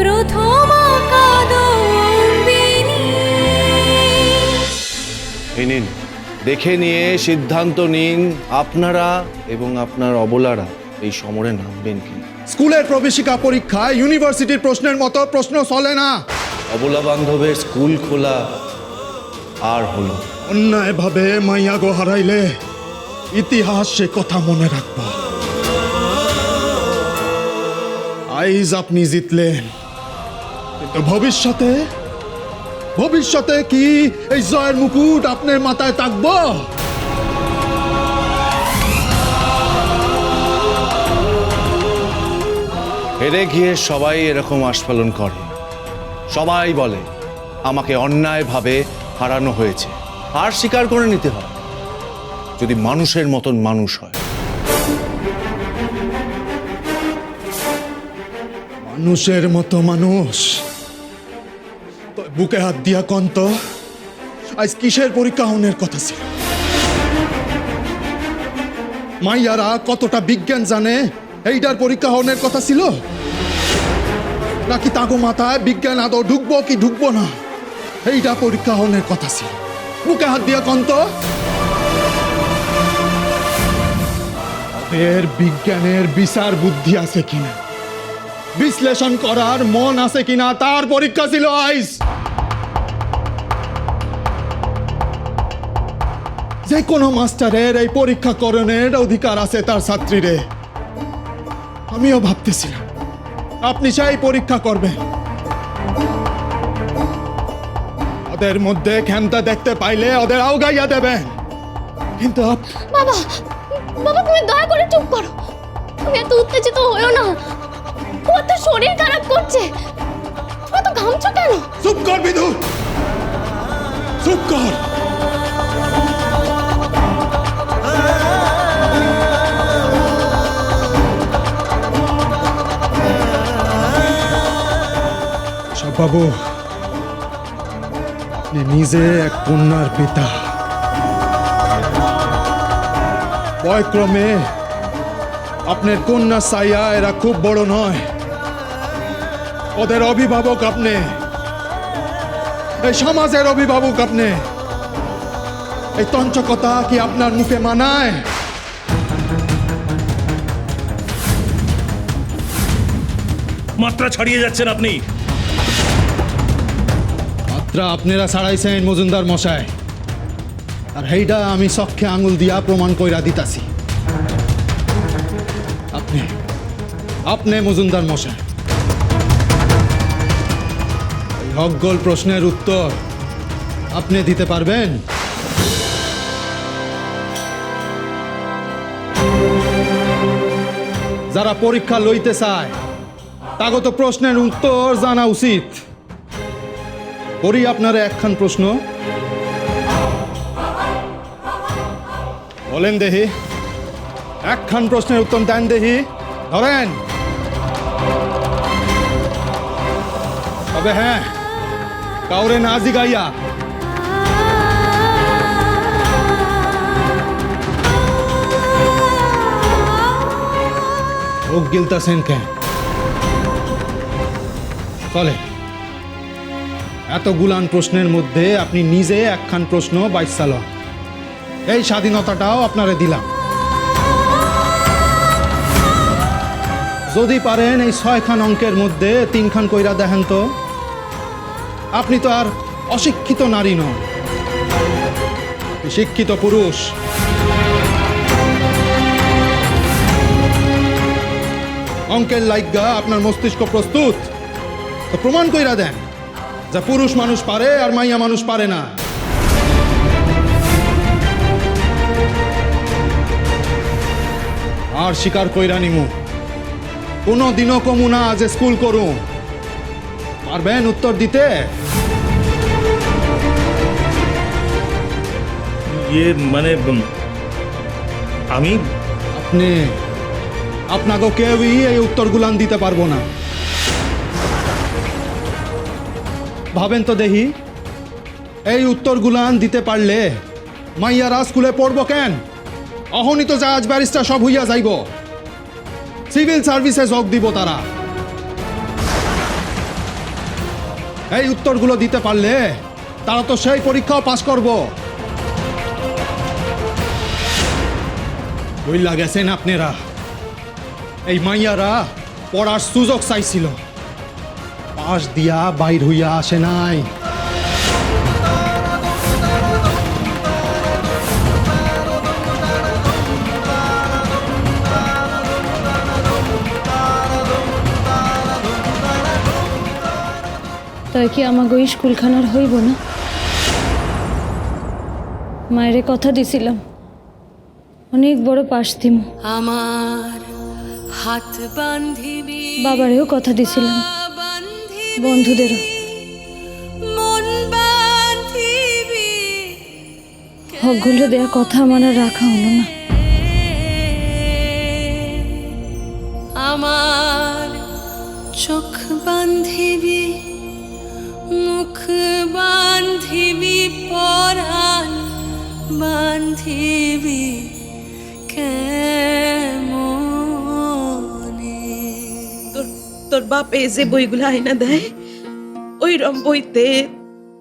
প্রথম এই নিন দেখে নিয়ে সিদ্ধান্ত নিন আপনারা এবং আপনার অবলারা এই সমরে নামবেন কি? স্কুলের প্রবেশিকা পরীক্ষায় ইউনিভার্সিটির প্রশ্নের মতো প্রশ্ন চলে না। অবলা বান্ধবের স্কুল খোলা আর হলো অন্যায়ভাবে মাইয়া গো হারাইলে ইতিহাস সে কথা মনে রাখবা। আইজ আপনি জিতলেন। কিন্তু ভবিষ্যতে ভবিষ্যতে কি এই জয়ের মুকুট আপনার মাথায় থাকব? হেরে গিয়ে সবাই এরকম আস্ফালন করে। সবাই বলে, আমাকে অন্যায়ভাবে হারানো হয়েছে। আর স্বীকার করে নিতে হয়। যদি মানুষের মতন মানুষ হয় মানুষের মতো মানুষ। বুকে হাত দিয়া কন্ত আজ কিসের পরীক্ষা হনের কথা ছিল? মাইয়ারা কতটা বিজ্ঞান জানে এইটার পরীক্ষা হনের কথা ছিল? নাকি তাগো মাথায় বিজ্ঞান আদৌ ঢুকবো কি ঢুকবো না? এইটা পরীক্ষা হনের কথা ছিল। বুকে হাত দিয়া কন্ত এর বিজ্ঞানের বিচার বুদ্ধি আছে কিনা? বিশ্লেষণ করার মন আছে কিনা তার পরীক্ষা ছিল আইস। যে কোনো মাস্টারের এই পরীক্ষা করণের অধিকার আছে তার ছাত্রীরে। আমিও ভাবতেছিলাম, আপনি সেই পরীক্ষা করবেন। ওদের মধ্যে ক্ষমতা দেখতে পাইলে ওদের আওগাইয়া দেবেন। কিন্তু বাবা বাবা, তুমি দয়া করে চুপ করো। তুমি এত উত্তেজিত হয়েও না। ও তো শরীর খারাপ করছে? তুমি তো ঘামছো কেন? চুপ কর বিধু চুপ কর। বাবু নিজে এক কন্যার পিতা। বয়ক্রমে আপনার কন্যা সাইয়া এরা খুব বড় নয়। ওদের অভিভাবক আপনি। এই সমাজের অভিভাবক আপনি। এই তঞ্চকতা কি আপনার মুখে মানায়? মাত্রা ছাড়িয়ে যাচ্ছেন আপনি। মাত্রা আপনারা ছাড়াইছেন মজুমদার মশায় আর হেইটা আমি চক্ষে আঙুল দিয়া প্রমাণ কইরা দিতাছি। আপনি আপনি মজুমদার মশাই। এই প্রশ্নের উত্তর আপনি দিতে পারবেন। যারা পরীক্ষা লইতে চায়, তাগত প্রশ্নের উত্তর জানা উচিত। করি আপনার একখান প্রশ্ন। বলেন দেহি। একখান প্রশ্নের উত্তর দেন দেহি। ধরেন। তবে হ্যাঁ কাউরে না জিগাইয়া। ও গিলতাছেন কেন? চলে। এত গুলান প্রশ্নের মধ্যে আপনি নিজে একখান প্রশ্ন বাইসাল এই স্বাধীনতাটাও আপনারে দিলাম। যদি পারেন এই ছয়খান অঙ্কের মধ্যে তিনখান কইরা দেখেন তো। আপনি তো আর অশিক্ষিত নারী নন। শিক্ষিত পুরুষ। অঙ্কের লাইগা আপনার মস্তিষ্ক প্রস্তুত। তো প্রমাণ কইরা দেন, যা পুরুষ মানুষ পারে আর মাইয়া মানুষ পারে না। আর শিকার কইরা নিমু। কোনো দিনও কমু না যে স্কুল করু পারবেন উত্তর দিতে? ইয়ে মানে আমি আপনি আপনাকে কেউই এই উত্তরগুলান দিতে পারব না। ভাবেন তো দেখি, এই উত্তরগুলান দিতে পারলে মাইয়ারা স্কুলে পড়ব কেন? অহনিত জাহাজ ব্যারিস্টার সব হইয়া যাইব। সিভিল সার্ভিসে যোগ দিব তারা। এই উত্তরগুলো দিতে পারলে তারা তো সেই পরীক্ষাও পাশ করব। বইলা গেছেন আপনারা। এই মাইয়ারা পড়ার সুযোগ চাইছিল। পাশ দিয়া বাইর হইয়া আসে নাই। তাই কি ওই স্কুলখানার হইব না? মায়েরে কথা দিছিলাম। অনেক বড় পাশ দিম। আমার হাত বান্ধিবি বাবারেও কথা দিছিলাম। বন্ধুদেরও। মন বান্ধিবি হকগুলো দেওয়া কথা আমার আর রাখা হলো না। আমার চোখ বান্ধিবি মুখ বান্ধিবি পরাণ বান্ধিবি। বাপ যে বইগুলো আইনা দেয়, ওই রম বইতে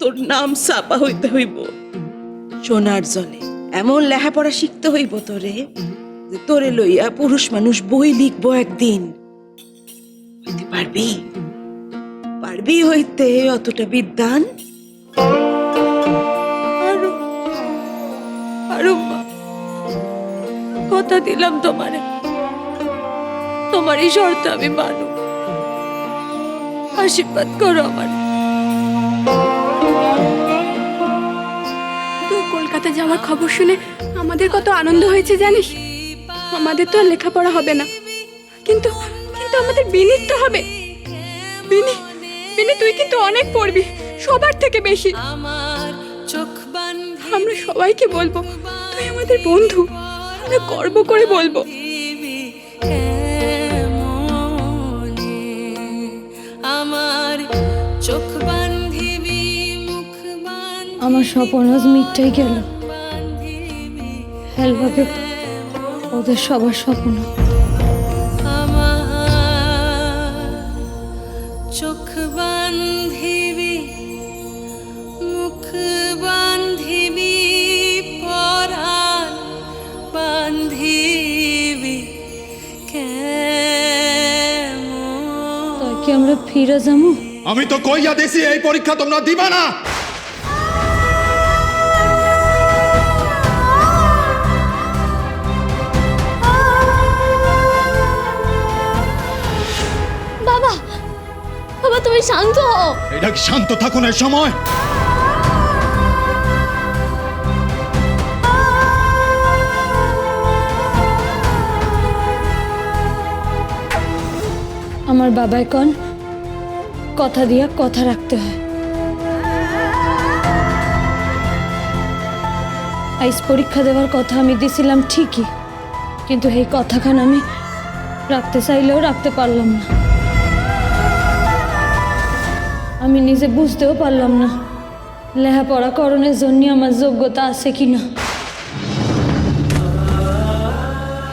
তোর নাম ছাপা হইতে হইব। সোনার জলে এমন লেখাপড়া শিখতে হইব তোরে তোরে লইয়া পুরুষ মানুষ বই লিখব একদিন। পারবি? পারবি হইতে অতটা বিদ্যান? কথা দিলাম তোমারে। তোমার এই শর্ত আমি মানু আশীর্বাদ করো আমার। তুই কলকাতা যাওয়ার খবর শুনে আমাদের কত আনন্দ হয়েছে জানিস? আমাদের তো আর লেখাপড়া হবে না। কিন্তু কিন্তু আমাদের বিনির তো হবে। বিনি বিনি, তুই কিন্তু অনেক পড়বি, সবার থেকে বেশি। আমরা সবাইকে বলব, তুই আমাদের বন্ধু, আমরা গর্ব করে বলব। আমার চোখ বান্ধিবি মুখ আমার স্বপন আজ মিটটাই গেল। বান্ধিবি। হেলভাবে ওদের সবার স্বপ্ন। আমরা ফিরে যাব? আমি তো কইয়া দিছি এই পরীক্ষা তোমরা দিবা না। বাবা বাবা তুমি শান্ত হও। এটা কি শান্ত থাকুন এই সময়? আমার বাবাই কন কথা দিয়া কথা রাখতে হয়। আইস পরীক্ষা দেওয়ার কথা আমি দিছিলাম ঠিকই, কিন্তু এই কথাখান আমি রাখতে চাইলেও রাখতে পারলাম না। আমি নিজে বুঝতেও পারলাম না, লেখাপড়া করণের জন্য আমার যোগ্যতা আছে কি না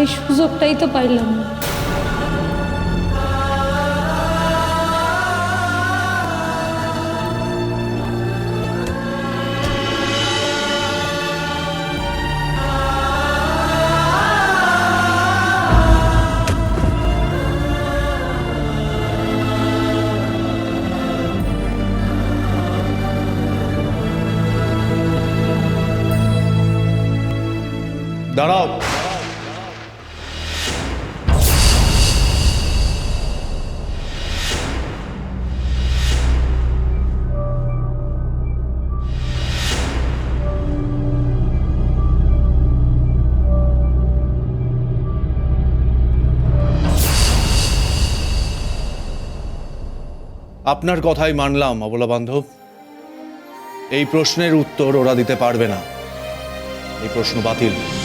এই সুযোগটাই তো পাইলাম না। দাঁড়াও। আপনার কথাই মানলাম, অবলা বান্ধব। এই প্রশ্নের উত্তর ওরা দিতে পারবে না। এই প্রশ্ন বাতিল।